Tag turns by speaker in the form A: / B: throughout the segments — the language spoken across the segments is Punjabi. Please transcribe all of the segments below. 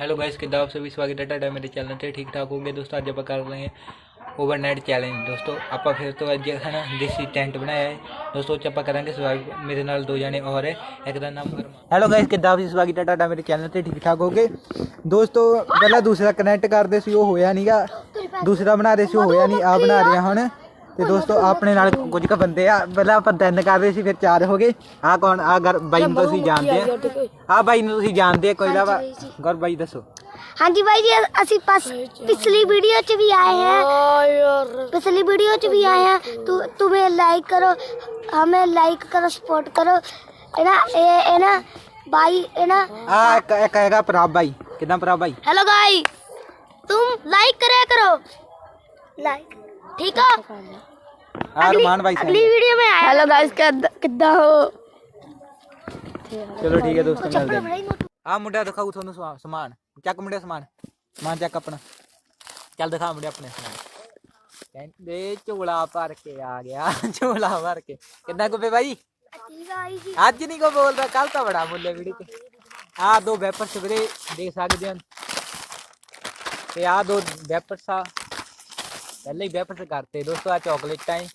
A: ਹੈਲੋ ਗਾਇਸ ਕਿੱਦਾਂ ਆਪ ਸਭੀ? ਸਵਾਗਤ ਹੈ ਤੁਹਾਡਾ ਮੇਰੇ ਚੈਨਲ ਤੇ। ਠੀਕ ਠਾਕ ਹੋਗੇ ਦੋਸਤੋ, ਅੱਜ ਆਪਾਂ ਕਰ ਰਹੇ ਹਾਂ ਓਵਰਨਾਈਟ ਚੈਲੰਜ ਦੋਸਤੋ, ਆਪਾਂ ਫਿਰ ਤੋਂ ਅੱਜ ਹੈ ਨਾ ਦੇਸੀ ਟੈਂਟ ਬਣਾਇਆ ਹੈ। ਦੋਸਤੋ, ਅੱਜ ਆਪਾਂ ਕਰਾਂਗੇ ਸਵਾਗਤ। ਮੇਰੇ ਨਾਲ ਦੋ ਜਣੇ ਹੋਰ ਹੈ। ਇੱਕ ਦਾ ਨਾਮ ਹੈਲੋ ਗਾਇਸ ਕਿੱਦਾਂ ਆਪ ਸਵਾਗਤ ਹੈ ਤੁਹਾਡਾ ਮੇਰੇ ਚੈਨਲ ਤੇ। ਠੀਕ ਠਾਕ ਹੋਗੇ ਦੋਸਤੋ, ਪਹਿਲਾਂ ਦੂਸਰਾ ਕਨੈਕਟ ਕਰਦੇ ਸੀ, ਉਹ ਹੋਇਆ ਨਹੀਂਗਾ ਦੂਸਰਾ ਬਣਾ ਰਹੇ ਸੀ, ਉਹ ਹੋਇਆ ਨਹੀਂ ਆ ਬਣਾ ਰਹੇ ਹਾਂ ਹੁਣ। ਤੇ ਦੋਸਤੋ ਆਪਣੇ ਨਾਲ ਕੁਝ ਕੁ ਬੰਦੇ ਆ ਪਹਿਲਾਂ ਆਪਾਂ ਤਿੰਨ ਕਰ ਰਹੇ ਸੀ ਫਿਰ ਚਾਰ ਹੋ ਗਏ ਆ ਕੌਣ ਆ ਗਰ ਬਾਈ ਨੂੰ ਤੁਸੀਂ ਜਾਣਦੇ ਆ ਆ ਬਾਈ ਨੂੰ ਤੁਸੀਂ ਜਾਣਦੇ ਆ ਕੋਈ ਨਾ ਗਰ ਬਾਈ ਦੱਸੋ
B: ਹਾਂਜੀ ਬਾਈ ਜੀ ਅਸੀਂ ਪਾਸ ਪਿਛਲੀ ਵੀਡੀਓ 'ਚ ਵੀ ਆਏ ਹਾਂ ਪਿਛਲੀ ਵੀਡੀਓ 'ਚ ਵੀ ਆਏ ਹਾਂ ਤੂੰ ਤੁਮੇ ਲਾਈਕ ਕਰੋ हमें लाइक करो सपोर्ट करो है ना ए है ना भाई है ना
A: हाँ कहेगा प्रभाव भाई कितना प्रभाव भाई
B: हेलो गाइस तुम लाइक करे करो लाइक ठीक है
A: ਆ ਰਮਾਨ ਬਾਈ
B: अगली वीडियो में आए हेलो गाइस किद्दा हो
A: ਚਲੋ ਠੀਕ ਹੈ ਦੋਸਤੋ ਮਿਲਦੇ ਹਾਂ ਆ ਮੁੰਡਾ ਦਿਖਾਊ ਤੁਹਾਨੂੰ ਸਵਾ- ਸਮਾਨ ਚੱਕ ਮੁੰਡਿਆ ਸਮਾਨ ਸਮਾਨ ਚੱਕ ਆਪਣਾ ਚੱਲ ਦਿਖਾ ਮੁੰਡਿਆ ਆਪਣੇ ਸਮਾਨ ਕਹਿੰਦੇ ਝੋਲਾ ਭਰ ਕੇ ਆ ਗਿਆ ਝੋਲਾ ਭਰ ਕੇ ਕਿੰਨਾ ਕੁ ਬਾਈ ਅੱਜ ਨਹੀਂ ਕੋ ਬੋਲਦਾ ਕੱਲ ਤਾਂ ਬੜਾ ਬੋਲੇ ਵੀਡੀਓ ਤੇ ਆ ਦੋ ਵੈਪਰਸ ਵੀਰੇ ਦੇਖ ਸਕਦੇ ਹੋ ਤੇ ਆ ਦੋ ਵੈਪਰਸ ਆ ਪਹਿਲੇ ਹੀ ਵੈਪਰਸ ਕਰਤੇ ਦੋਸਤੋ ਆ ਚਾਕਲੇਟਾਂ ਹੈ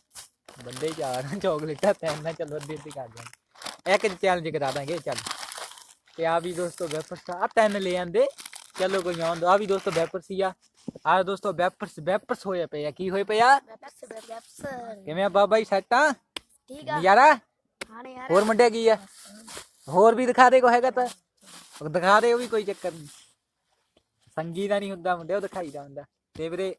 A: ਬੰਦੇ ਜਾਣਾ ਚੌਕਲੇਟਾਂ ਪਹਿਨਣਾ ਚਲੋ ਅੱਧੀ ਅੱਧੀ ਕਰ ਦਾਂਗੇ ਇੱਕ ਚੈਲੰਜ ਕਰਾ ਦਾਂਗੇ ਚੱਲ। ਤੇ ਆ ਵੀ ਦੋਸਤੋ ਵੈਪਰਸ ਆ ਤਿੰਨ ਲੈ ਆਂਦੇ। ਚਲੋ ਕੋਈ ਆਉਂ ਆ ਵੀ ਦੋਸਤੋ ਵੈਪਰਸ ਹੀ ਆ। ਆ ਦੋਸਤੋ ਵੈਪਰਸ ਵੈਪਰਸ ਹੋਏ ਪਏ ਆ ਕੀ ਹੋਏ ਪਏ ਆ ਕਿਵੇਂ ਆ ਬਾਬਾ ਜੀ ਸੈਟ ਆ?
B: ਠੀਕ ਆ।
A: ਯਾਰਾ
B: ਹਾਂ ਯਾਰ
A: ਹੋਰ ਮੁੰਡੇ ਕੀ ਆ? ਹੋਰ ਵੀ ਦਿਖਾ ਦੇ ਕੋ ਹੈਗਾ ਤਾਂ। ਦਿਖਾ ਦੇ ਉਹ ਵੀ ਕੋਈ ਚੱਕਰ ਨਹੀਂ। ਸੰਗੀ ਦਾ ਨਹੀਂ ਹੁੰਦਾ ਮੁੰਡੇ ਉਹ ਦਿਖਾਈ ਦਾ ਹੁੰਦਾ। ਤੇ ਵੀਰੇ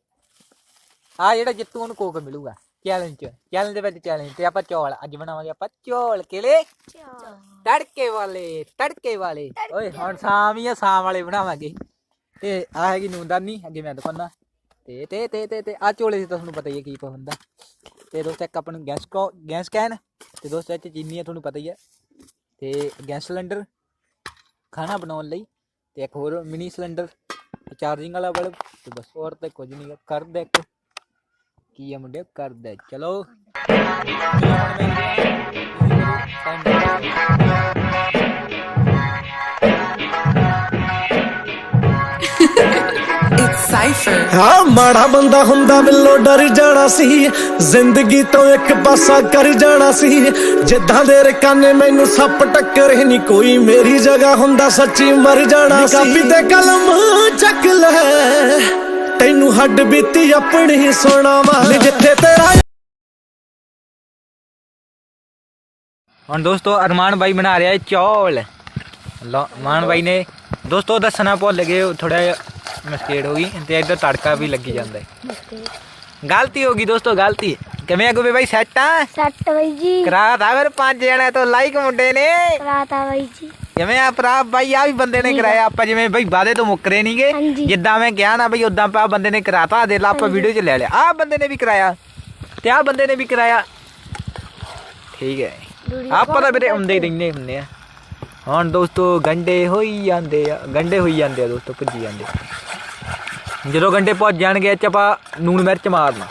A: ਆ ਜਿਹੜਾ ਜਿੱਤੂ ਉਹਨੂੰ ਕੋਕ ਮਿਲੂਗਾ। ਚੈਲੰਜ ਚ ਚੈਲੰਜ ਦੇ ਵਿੱਚ ਚੈਲੰਜ ਤੇ ਆਪਾਂ ਚੌਲ ਅੱਜ ਬਣਾਵਾਂਗੇ ਆਪਾਂ ਚੌਲ ਕਿਲੇ ਤੜਕੇ ਵਾਲੇ ਤੜਕੇ ਵਾਲੇ ਓਏ ਹੁਣ ਸ਼ਾਮ ਹੀ ਆ ਸ਼ਾਮ ਵਾਲੇ ਬਣਾਵਾਂਗੇ ਤੇ ਆ ਹੈਗੀ ਨੂਨਦਾਨੀ ਅੱਗੇ ਮੈਂ ਦਿਖਾਉਣਾ ਤੇ ਤੇ ਤੇ ਤੇ ਤੇ ਆ ਚੋਲੇ ਦੀ ਤਾਂ ਤੁਹਾਨੂੰ ਪਤਾ ਹੀ ਹੈ ਕੀ ਪਾ ਹੁੰਦਾ ਤੇ ਦੋਸਤ ਇੱਕ ਆਪਾਂ ਨੂੰ ਗੈਸ ਕੋ ਗੈਸ ਕੈਨ ਤੇ ਦੋਸਤ ਇਹ ਚੀਨੀ ਹੈ ਤੁਹਾਨੂੰ ਪਤਾ ਹੀ ਹੈ ਤੇ ਗੈਸ ਸਿਲੰਡਰ ਖਾਣਾ ਬਣਾਉਣ ਲਈ ਤੇ ਇੱਕ ਹੋਰ ਮਿਨੀ ਸਿਲੰਡਰ ਚਾਰਜਿੰਗ ਵਾਲਾ ਬਲਬ ਤੇ ਬਸ ਹੋਰ ਤਾਂ ਕੁਝ ਨਹੀਂ ਹੈ ਕਰ ਦੇ ਇੱਕ ਕੀ ਹੈ ਮੁੰਡੇ ਕਰ ਦੇ ਚਲੋ.
C: ਹਾਂ ਮਾੜਾ ਬੰਦਾ ਹੁੰਦਾ ਬਿੱਲੋ ਡਰ ਜਾਣਾ ਸੀ। ਜ਼ਿੰਦਗੀ ਤੋਂ ਇੱਕ ਪਾਸਾ ਕਰ ਜਾਣਾ ਸੀ। ਜਿੱਦਾਂ ਦੇ ਰਕਾਨੇ ਮੈਨੂੰ ਸੱਪ ਟੱਕਰੇ ਨਹੀਂ ਕੋਈ। ਮੇਰੀ ਜਗ੍ਹਾ ਹੁੰਦਾ ਸੱਚੀ ਮਰ ਜਾਣਾ ਸੀ। ਕਾਪੀ ਤੇ ਕਲਮ ਚੱਕ ਲੈ। ਤੈਨੂੰ ਹੱਡ ਬੀਤੀ ਆਪਣੀ ਸੁਣਾਵਾ। ਜਿੱਥੇ ਤੇਰਾ
A: ਹੁਣ ਦੋਸਤੋ ਅਰਮਾਨ ਬਾਈ ਬਣਾ ਰਿਹਾ ਹੈ ਚੌਲ। ਮਾਨ ਬਾਈ ਨੇ ਦੋਸਤੋ ਦੱਸਣਾ ਭੁੱਲ ਗਏ ਥੋੜਾ ਮਿਸਟੇਕ ਹੋ ਗਈ ਤੇ ਇੱਧਰ ਤੜਕਾ ਵੀ ਲੱਗੀ ਜਾਂਦਾ ਹੈ। ਗਲਤੀ ਹੋ ਗਈ ਦੋਸਤੋ ਗਲਤੀ। ਕਿਵੇਂ ਅਗੋ ਬਾਈ ਸੈੱਟ ਆ?
B: ਸੱਟ ਬਾਈ
A: ਜੀ। ਕਰਾਤਾ ਫਿਰ ਪੰਜ ਜਣੇ ਤੋਂ ਲਾਈਕ ਮੁੰਡੇ ਨੇ।
B: ਰਾਤਾ ਬਾਈ ਜੀ।
A: ਜਿਵੇਂ ਆ ਭਰਾ ਬਾਈ ਆ ਵੀ ਬੰਦੇ ਨੇ ਕਰਾਇਆ ਆਪਾਂ ਜਿਵੇਂ ਬਈ ਵਾਦੇ ਤੋਂ ਮੁੱਕਰੇ ਨਹੀਂਗੇ
B: ਹਾਂਜੀ।
A: ਜਿੱਦਾਂ ਮੈਂ ਕਿਹਾ ਨਾ ਬਈ ਉਦਾਂ ਪਾ ਬੰਦੇ ਨੇ ਕਰਾਤਾ ਦੇ ਲਾ ਆਪਾਂ ਵੀਡੀਓ 'ਚ ਲੈ ਲਿਆ। ਆ ਬੰਦੇ ਨੇ ਵੀ ਕਰਾਇਆ ਤੇ ਆ ਬੰਦੇ ਨੇ ਵੀ ਕਰਾਇਆ। ਠੀਕ ਹੈ। ਆਪਾਂ ਤਾਂ ਵੀਰੇ ਆਉਂਦੇ ਹੀ ਰਹਿੰਦੇ ਹੁੰਦੇ ਆ। ਹੁਣ ਦੋਸਤੋ ਗੰਡੇ ਹੋਈ ਜਾਂਦੇ ਆ ਗੰਡੇ ਹੋਈ ਜਾਂਦੇ ਆ ਦੋਸਤੋ ਭੱਜੀ ਜਾਂਦੇ ਜਦੋਂ ਗੰਡੇ ਪਹੁੰਚ ਜਾਣਗੇ ਇਹ 'ਚ ਆਪਾਂ ਨੂਣ ਮਿਰਚ ਮਾਰਨਾ।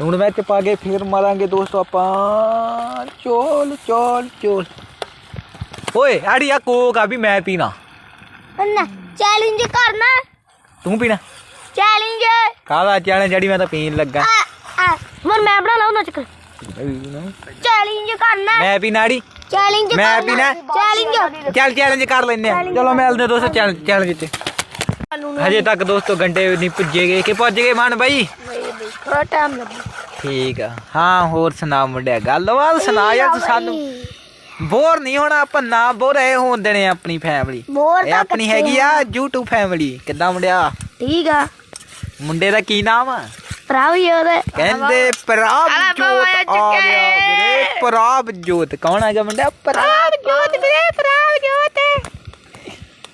A: ਨੂਣ ਮਿਰਚ ਪਾ ਕੇ ਫਿਰ ਮਾਰਾਂਗੇ ਦੋਸਤੋ ਆਪਾਂ। ਚੋਲ ਚੋਲ ਚੋਲ। ਓਏ ਆੜੀ ਆ ਕੋਕ ਆ ਵੀ ਮੈਂ ਪੀਣਾ
B: ना चैलेंज करना
A: ਤੂੰ ਪੀਣਾ
B: चैलेंज
A: ਕਾਹਦਾ ਚੈਲੰਜ ਜਿਹੜੀ ਮੈਂ ਤਾਂ ਪੀਣ ਲੱਗਾ
B: ਮਰ ਮੈਂ ਬਣਾ ਲਾਉ ਨਾ ਚੱਕਰ ਚੈਲੰਜ ਕਰਨਾ
A: ਮੈਂ ਪੀਣਾ ਆੜੀ
B: ਚੈਲੰਜ
A: ਮੈਂ ਪੀਣਾ।
B: ਚੈਲੰਜ
A: ਚੱਲ ਚੈਲੰਜ ਕਰ ਲੈਨੇ ਆ ਚਲੋ ਮਿਲਦੇ ਹਾਂ ਦੋਸਤੋ ਚੈਲੰਜ ਚੈਲੰਜ ਤੇ ਹਜੇ ਤੱਕ ਦੋਸਤੋ ਗੰਡੇ ਨਹੀਂ ਪੁੱਜੇ ਗਏ ਕਿ ਪੁੱਜ ਗਏ ਮਨ ਬਾਈ
B: ਥੋੜਾ ਟਾਈਮ ਲੱਗੂ
A: ਠੀਕ ਆ ਹਾਂ ਹੋਰ ਸੁਣਾ ਮੁੰਡਿਆ ਗੱਲਬਾਤ ਸੁਣਾ ਯਾਰ ਤੂੰ ਸਾਨੂੰ ਬੋਰ ਨਹੀਂ ਹੋਣਾ ਆਪਾਂ ਨਾ ਬੋਰ ਐ ਹੋਣ ਦੇਣੇ ਆਪਣੀ ਫੈਮਿਲੀ
B: ਬੋਰ
A: ਇਹ
B: ਤਾਂ
A: ਆਪਣੀ ਹੈਗੀ ਆ YouTube ਫੈਮਿਲੀ ਕਿੱਦਾਂ ਮੁੰਡਿਆ?
B: ਠੀਕ ਆ।
A: ਮੁੰਡੇ ਦਾ ਕੀ ਨਾਮ ਆ?
B: ਭਰਾ ਵੀ ਉਹਦੇ।
A: ਕਹਿੰਦੇ ਪ੍ਰਭ ਜੋਤ ਆ ਗਿਆ ਵੀਰੇ ਪ੍ਰਭ ਜੋਤ। ਕੌਣ ਆ ਗਿਆ ਮੁੰਡਾ? ਪ੍ਰਭ ਜੋਤ ਵੀਰੇ ਪ੍ਰਭ ਜੋਤ।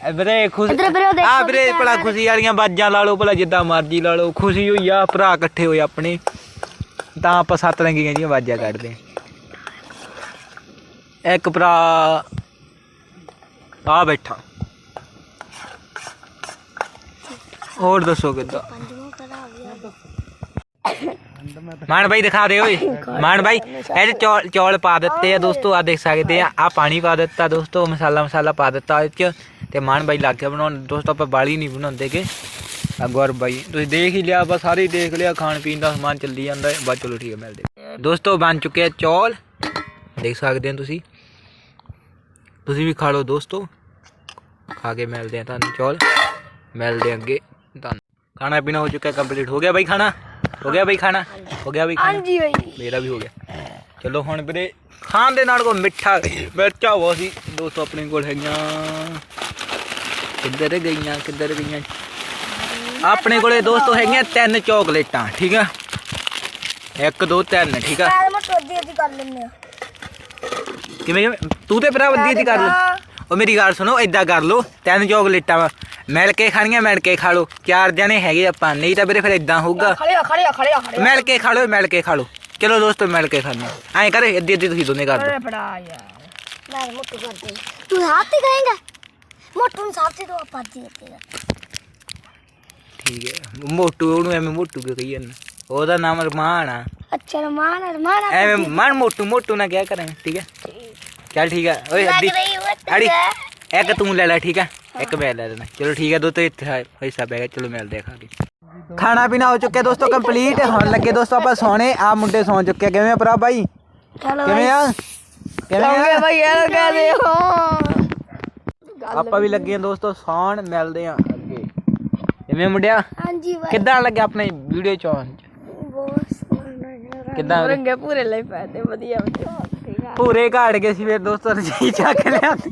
A: ਐ ਵੀਰੇ ਖੁਸ਼
B: ਇੱਧਰ ਵੀਰੇ ਉਹ ਦੇਖੋ
A: ਆ ਵੀਰੇ ਭਲਾ ਖੁਸ਼ੀ ਵਾਲੀਆਂ ਬਾਜਾਂ ਲਾ ਲਓ ਭਲਾ ਜਿੱਦਾਂ ਮਰਜ਼ੀ ਲਾ ਲਓ। ਖੁਸ਼ੀ ਹੋਈ ਆ ਭਰਾ ਇਕੱਠੇ ਹੋਏ ਆਪਣੇ। ਤਾਂ ਆਪਾਂ ਸੱਤ ਰੰਗੀਆਂ ਜੀਆਂ ਬਾਜਾਂ ਕੱਢਦੇ ਆਂ। ਇੱਕ ਭਰਾ ਆ ਬੈਠਾ। ਹੋਰ ਦੱਸੋ ਕਿੱਦਾਂ? ਮਾਨ ਬਾਈ ਦਿਖਾ ਦੇ ਓਏ ਮਾਨ ਬਾਈ, ਇਹ ਚੌਲ ਚੌਲ ਪਾ ਦਿੱਤੇ ਆ ਦੋਸਤੋ ਆ ਦੇਖ ਸਕਦੇ ਆ ਆ ਪਾਣੀ ਪਾ ਦਿੱਤਾ ਦੋਸਤੋ, ਮਸਾਲਾ ਮਸਾਲਾ ਪਾ ਦਿੱਤਾ ਇਹ ਚ। ਤੇ ਮਾਨ ਬਾਈ ਲੱਗ ਗਿਆ ਬਣਾਉਣ, ਦੋਸਤੋ, ਆਪਾਂ ਬਾਲੀ ਨਹੀਂ ਬਣਾਉਂਦੇਗੇ ਅਗਵਾਰ ਬਾਈ, ਤੁਸੀਂ ਦੇਖ ਹੀ ਲਿਆ, ਆਪਾਂ ਸਾਰੇ ਦੇਖ ਲਿਆ, ਖਾਣ ਪੀਣ ਦਾ ਸਮਾਨ ਚੱਲੀ ਜਾਂਦਾ ਹੈ। ਬਸ ਚਲੋ ਠੀਕ ਹੈ, ਮਿਲਦੇ ਦੋਸਤੋ, ਬਣ ਚੁੱਕੇ ਆ ਚੌਲ। ਦੇਖ ਸਕਦੇ ਹੋ ਤੁਸੀਂ। ਤੁਸੀਂ ਵੀ ਖਾ ਲਓ ਦੋਸਤੋ। ਖਾ ਕੇ ਮਿਲਦੇ ਆ ਤੁਹਾਨੂੰ ਚੌਲ। ਮਿਲਦੇ ਆ ਅੱਗੇ ਤੁਹਾਨੂੰ। ਖਾਣਾ ਪੀਣਾ ਹੋ ਚੁੱਕਾ ਕੰਪਲੀਟ ਹੋ ਗਿਆ ਬਾਈ ਖਾਣਾ? ਹੋ ਗਿਆ ਬਾਈ ਖਾਣਾ? ਹੋ ਗਿਆ ਬਾਈ ਖਾਣਾ?
B: ਹਾਂਜੀ ਬਾਈ।
A: ਮੇਰਾ ਵੀ ਹੋ ਗਿਆ। ਚਲੋ ਹੁਣ ਵੀਰੇ ਖਾਣ ਦੇ ਨਾਲ ਕੋ ਮਿੱਠਾ ਮਿਰਚਾਂ ਬਹੁਤ ਸੀ। ਦੋਸਤੋ ਆਪਣੇ ਕੋਲ ਹੈਗੀਆਂ। ਕਿੱਧਰ ਗਈਆਂ ਕਿੱਧਰ ਗਈਆਂ? ਆਪਣੇ ਕੋਲੇ ਦੋਸਤੋ ਹੈਗੀਆਂ ਤਿੰਨ ਚਾਕਲੇਟਾਂ ਠੀਕ ਆ? ਇੱਕ ਦੋ ਤਿੰਨ ਠੀਕ ਆ?
B: ਮੈਂ ਮੋਟੋ ਦੀ ਦੀ ਕਰ ਲੈਂਦੇ ਆ
A: ਕਿਵੇਂ ਕਿਵੇਂ? ਤੂੰ ਤੇ ਭਰਾ ਵਧੀਆ ਦੀ ਕਰ ਲੋ। ਉਹ ਮੇਰੀ ਗੱਲ ਸੁਣੋ ਏਦਾਂ ਕਰ ਲੋ ਤਿੰਨ ਚਾਕਲੇਟਾਂ ਵਾ। ਮਿਲ ਕੇ ਖਾਣੀਆਂ ਮਿਲ ਕੇ ਖਾ ਲੋ ਚਾਰ ਜਣੇ ਹੈਗੇ ਆਪਾਂ। ਨਹੀਂ ਤਾਂ ਵੀਰੇ ਫਿਰ ਏਦਾਂ ਹੋਊਗਾ।
B: ਖੜੇ ਖੜੇ ਖੜੇ ਖੜੇ
A: ਮਿਲ ਕੇ ਖਾ ਲੋ ਮਿਲ ਕੇ ਖਾ ਲੋ ਚਲੋ ਦੋਸਤੋ ਮਿਲ ਕੇ ਖਾਣੇ ਐਂ ਕਰ ਅੱਧੀ ਅੱਧੀ ਤੁਸੀਂ ਦੋਨੇ ਕਰ ਦੋ
B: ਫੜਾ ਯਾਰ। ਮੈਂ ਮੋਟੋ ਕਰ ਦੇ ਤੂੰ ਸਾਥ ਹੀ ਖਾਏਗਾ ਮੋਟੋ ਨੂੰ ਸਾਥ ਹੀ ਦੋ ਆਪਾਂ ਦੇਗਾ
A: ਠੀਕ ਹੈ। ਮੋਟੂ ਉਹਨੂੰ ਐਵੇਂ ਮੋਟੂ ਕਿਉਂ ਕਹੀ ਜਾਂਦਾ? ਉਹਦਾ ਨਾਮ ਰਮਾਨ ਆ।
B: ਅੱਛਾ ਰਮਾਨ ਰਮਾਨ
A: ਐਵੇਂ ਮਨ ਮੋਟੂ ਮੋਟੂ ਨਾ ਕਿਆ ਕਰਾਂ ਠੀਕ ਹੈ? ਚੱਲ ਠੀਕ ਹੈ ਓਏ ਅੱਧੀ ਅੜੀ ਇੱਕ ਤੂੰ ਲੈ ਲੈ ਠੀਕ ਹੈ ਇੱਕ ਮੈਂ ਲੈ ਲੈਣਾ ਚਲੋ ਠੀਕ ਹੈ ਦੋ ਤੇ ਇੱਥੇ ਹਿੱਸਾ ਪੈ ਗਿਆ। ਚਲੋ ਮਿਲਦੇ ਆ ਖਾ ਕੇ। ਖਾਣਾ ਪੀਣਾ ਹੋ ਚੁੱਕਿਆ ਦੋਸਤੋ ਕੰਪਲੀਟ ਹੁਣ ਲੱਗੇ ਦੋਸਤੋ ਆਪਾਂ ਸੌਣੇ। ਆ ਮੁੰਡੇ ਸੌਂ ਚੁੱਕੇ ਆ। ਕਿਵੇਂ ਆ ਭਰਾ ਬਾਈ?
B: ਚਲੋ
A: ਕਿਵੇਂ ਆ? ਕਿਵੇਂ ਆ?
B: ਭਾਈ ਯਾਰ ਕਹਦੇ ਹੋ।
A: ਆਪਾਂ ਵੀ ਲੱਗੇ ਆ ਦੋਸਤੋ ਸੌਣ ਮਿਲਦੇ ਆ ਅੱਗੇ। ਕਿਵੇਂ ਮੁੰਡਿਆ?
B: ਹਾਂਜੀ ਭਾਈ
A: ਕਿੱਦਾਂ ਲੱਗਿਆ ਆਪਣੇ ਵੀਡੀਓ ਚੌਨ
B: ਬਹੁਤ ਸੋਹਣਾ
A: ਕਿੱਦਾਂ
B: ਰੰਗੇ ਪੂਰੇ ਲਈ ਪੈਦੇ ਵਧੀਆ ਵਧੀਆ। ਆ
A: ਪੂਰੇ ਘਾੜ ਗਏ ਸੀ ਫਿਰ ਦੋਸਤੋ ਰਜਾਈ ਚੱਕ ਲਿਆਂਦੀ।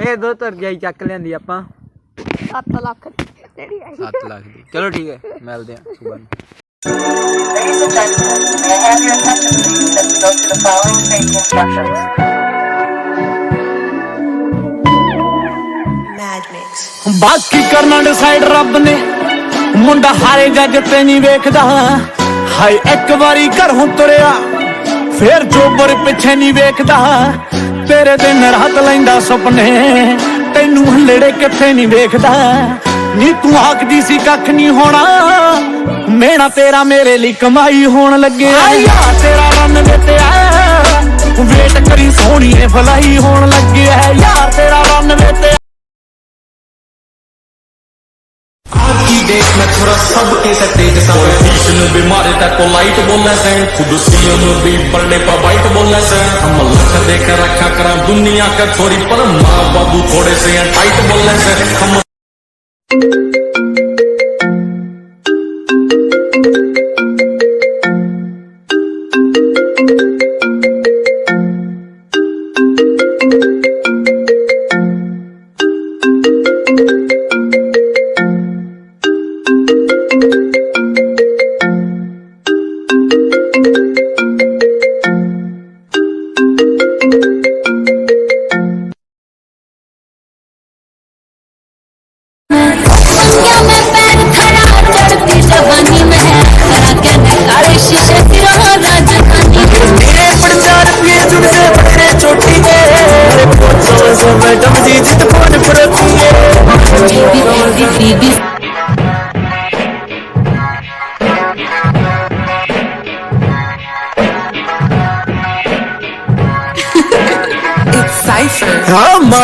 A: ਇਹ ਦੋਸਤੋ ਰਜਾਈ ਚੱਕ ਲਿਆਂਦੀ ਆਪਾਂ।
B: 7 ਲੱਖ ਦੀ ਤੇਰੀ ਆਈ
A: 7 ਲੱਖ ਦੀ। ਚਲੋ ਠੀਕ ਹੈ ਮਿਲਦੇ ਆ ਸੁਬਾਹ ਨੂੰ।
D: Ladies and gentlemen, may I have your attention please as we go through the following safety instructions.
C: ਬਾਕੀ ਕਰਨਾ ਡਿਸਾਈਡ ਰੱਬ ਨੇ? ਮੁੰਡਾ ਹਾਰੇ ਜੱਜ ਤੇ ਨਹੀਂ ਵੇਖਦਾ। ਹਾਏ ਇੱਕ ਵਾਰੀ ਘਰੋਂ ਤੁਰਿਆ। ਫੇਰ ਜੋਬਰ ਪਿੱਛੇ ਨਹੀਂ ਵੇਖਦਾ। ਤੇਰੇ ਦਿਨ ਰਾਤ ਲੈਂਦਾ ਸੁਪਨੇ ਤੈਨੂੰ ਹਲੜੇ ਕਿੱਥੇ ਨਹੀਂ ਵੇਖਦਾ। ਨੀ ਤੂੰ ਆਖਦੀ ਸੀ ਕੱਖ ਨਹੀਂ ਹੋਣਾ ਮੇਣਾ ਤੇਰਾ ਮੇਰੇ ਲਈ ਕਮਾਈ ਹੋਣ ਲੱਗਿਆ। ਯਾ ਤੇਰਾ ਰੰਨ ਤੇ ਆ ਵੇਟ ਕਰੀ ਸੋਹਣੀਏ ਫਲਾਈ ਹੋਣ ਲੱਗਿਆ। ਯਾਰ। ਤੇਰਾ ਰੰਨ ਤੇ
E: की देख मैं थोड़ा सबके सकते के साथ पॉलिटिशियन भी मारे तक को लाइट बोलना से खुद सीएम भी बर्थडे पर बाइट बोलना से हम लख देकर रखा करा दुनिया का थोड़ी पर माँ बाबू थोड़े से टाइट बोलने से हम
F: thank
C: you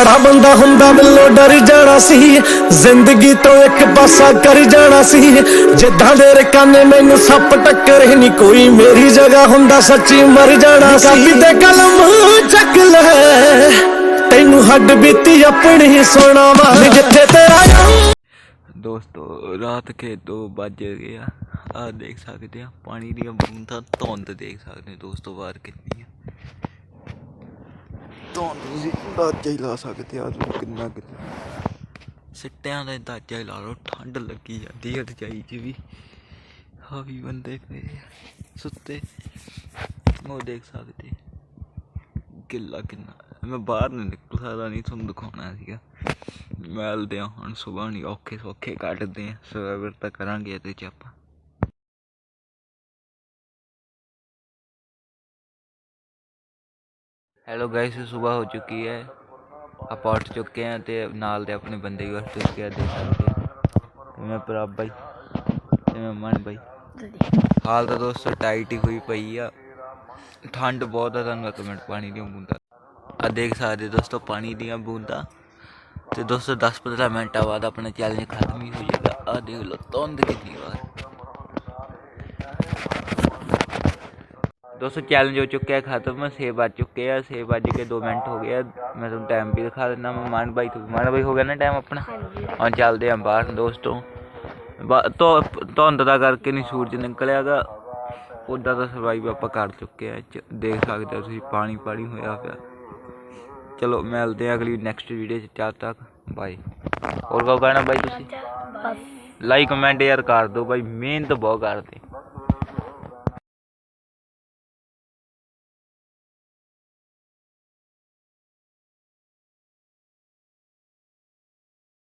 C: ਮਾੜਾ ਬੰਦਾ ਹੁੰਦਾ ਬਿੱਲੋ ਡਰ ਜਾਣਾ ਸੀ। ਜ਼ਿੰਦਗੀ ਤੋਂ ਇੱਕ ਪਾਸਾ ਕਰ ਜਾਣਾ ਸੀ। ਜਿੱਦਾਂ ਦੇ ਰਕਾਨੇ ਮੈਨੂੰ ਸੱਪ ਟੱਕਰੇ ਨਹੀਂ ਕੋਈ। ਮੇਰੀ ਜਗ੍ਹਾ ਹੁੰਦਾ ਸੱਚੀ ਮਰ ਜਾਣਾ ਸੀ। ਕਾਪੀ ਤੇ ਕਲਮ ਚੱਕ ਲੈ। ਤੈਨੂੰ ਹੱਡ ਬੀਤੀ ਆਪਣੀ ਸੁਣਾਵਾ ਜਿੱਥੇ ਤੇਰਾ
A: ਦੋਸਤੋ ਰਾਤ ਕੇ 2 ਵੱਜ ਗਏ ਆ। ਆ ਦੇਖ ਸਕਦੇ ਆ ਪਾਣੀ ਦੀਆਂ ਬੂੰਦਾਂ ਧੁੰਦ ਦੇਖ ਸਕਦੇ ਹੋ ਦੋਸਤੋ ਬਾਹਰ ਕਿੰਨੀ ਆ। ਧੁੰਦ ਤੁਸੀਂ ਅੰਦਾਜ਼ਾ ਹੀ ਲਾ ਸਕਦੇ ਆ ਜੋ ਕਿੰਨਾ ਕਿੰਨਾ। ਸਿੱਟਿਆਂ ਦਾ ਅੰਦਾਜ਼ਾ ਹੀ ਲਾ ਲਓ ਠੰਡ ਲੱਗੀ ਜਾਂਦੀ ਹੈ ਰਜਾਈ 'ਚ ਵੀ। ਹਾਂ ਵੀ ਬੰਦੇ ਪਏ ਸੁੱਤੇ। ਉਹ ਦੇਖ ਸਕਦੇ। ਗਿੱਲਾ ਕਿੰਨਾ ਮੈਂ ਬਾਹਰ ਨਹੀਂ ਨਿਕਲ ਸਕਦਾ ਨਹੀਂ ਤੁਹਾਨੂੰ ਦਿਖਾਉਣਾ ਸੀਗਾ। ਮਿਲਦੇ ਆ ਹੁਣ ਸੁਬਾਹ ਨਹੀਂ ਔਖੇ ਸੌਖੇ ਕੱਢਦੇ ਆ। ਸਵੇਰ ਤਾਂ ਕਰਾਂਗੇ ਇਹਦੇ ਚ ਆਪਾਂ। ਹੈਲੋ ਗਾਇਸ ਸਵੇਰ ਹੋ ਚੁੱਕੀ ਹੈ। ਆਪਾਂ ਉੱਠ ਚੁੱਕੇ ਆ ਤੇ ਨਾਲ ਦੇ ਆਪਣੇ ਬੰਦੇ ਵੀ ਉੱਠ ਚੁੱਕੇ ਆ, ਦੇਖ ਸਕਦੇ ਮੈਂ ਪ੍ਰਭ ਬਾਈ ਤੇ ਮੈਂ ਮਨ ਬਾਈ। ਹਾਲ ਤਾਂ ਦੋਸਤੋ ਟਾਈਟ ਹੀ ਹੋਈ ਪਈ ਆ। ਠੰਡ ਬਹੁਤ ਆ, ਤੁਹਾਨੂੰ ਕਮੈਂਟ ਪਾਣੀ ਦੀਆਂ ਬੂੰਦਾਂ। ਆ ਦੇਖ ਸਕਦੇ ਦੋਸਤੋ ਪਾਣੀ ਦੀਆਂ ਬੂੰਦਾਂ। ਤੇ ਦੋਸਤੋ 10-15 ਮਿੰਟਾਂ ਬਾਅਦ ਆਪਣਾ ਚੈਲੰਜ ਖਤਮ ਹੀ ਹੋ ਜਾਏਗਾ। ਆ ਦੇਖ ਲਓ, ਧੁੰਦ ਕਿੰਨੀ ਵਾਰ। ਦੋਸਤੋ ਚੈਲੰਜ ਹੋ ਚੁੱਕਿਆ ਖਤਮ 6 ਵੱਜ ਚੁੱਕੇ ਆ 6 ਵੱਜ ਕੇ 2 ਮਿੰਟ ਹੋ ਗਏ ਆ। ਮੈਂ ਤੁਹਾਨੂੰ ਟਾਈਮ ਵੀ ਦਿਖਾ ਦਿੰਦਾ ਮੈਂ ਮਾਨ ਬਾਈ ਤੋਂ ਮਾਨ ਬਾਈ ਹੋ ਗਿਆ ਨਾ ਟਾਈਮ ਆਪਣਾ? ਹੁਣ ਚੱਲਦੇ ਆ ਬਾਹਰ ਦੋਸਤੋ। ਧੁ- ਧੁੰਦ ਦਾ ਕਰਕੇ ਨਹੀਂ ਸੂਰਜ ਨਿਕਲਿਆਗਾ। ਉੱਦਾਂ ਦਾ ਸਰਵਾਈਵ ਆਪਾਂ ਕਰ ਚੁੱਕੇ ਆ ਦੇਖ ਸਕਦੇ ਹੋ ਤੁਸੀਂ ਪਾਣੀ ਪਾਣੀ ਹੋਇਆ ਪਿਆ। ਚਲੋ ਮਿਲਦੇ ਆ ਅਗਲੀ ਨੈਕਸਟ ਵੀਡੀਓ ਚ ਤਦ ਤੱਕ ਬਾਈ ਹੋਰ ਕਹੋ ਕਹਿਣਾ ਬਾਈ ਤੁਸੀਂ? ਲਾਈਕ ਕਮੈਂਟ ਯਾਰ ਕਰ ਦਿਓ ਬਾਈ ਮਿਹਨਤ ਬਹੁਤ ਕਰਦੇ।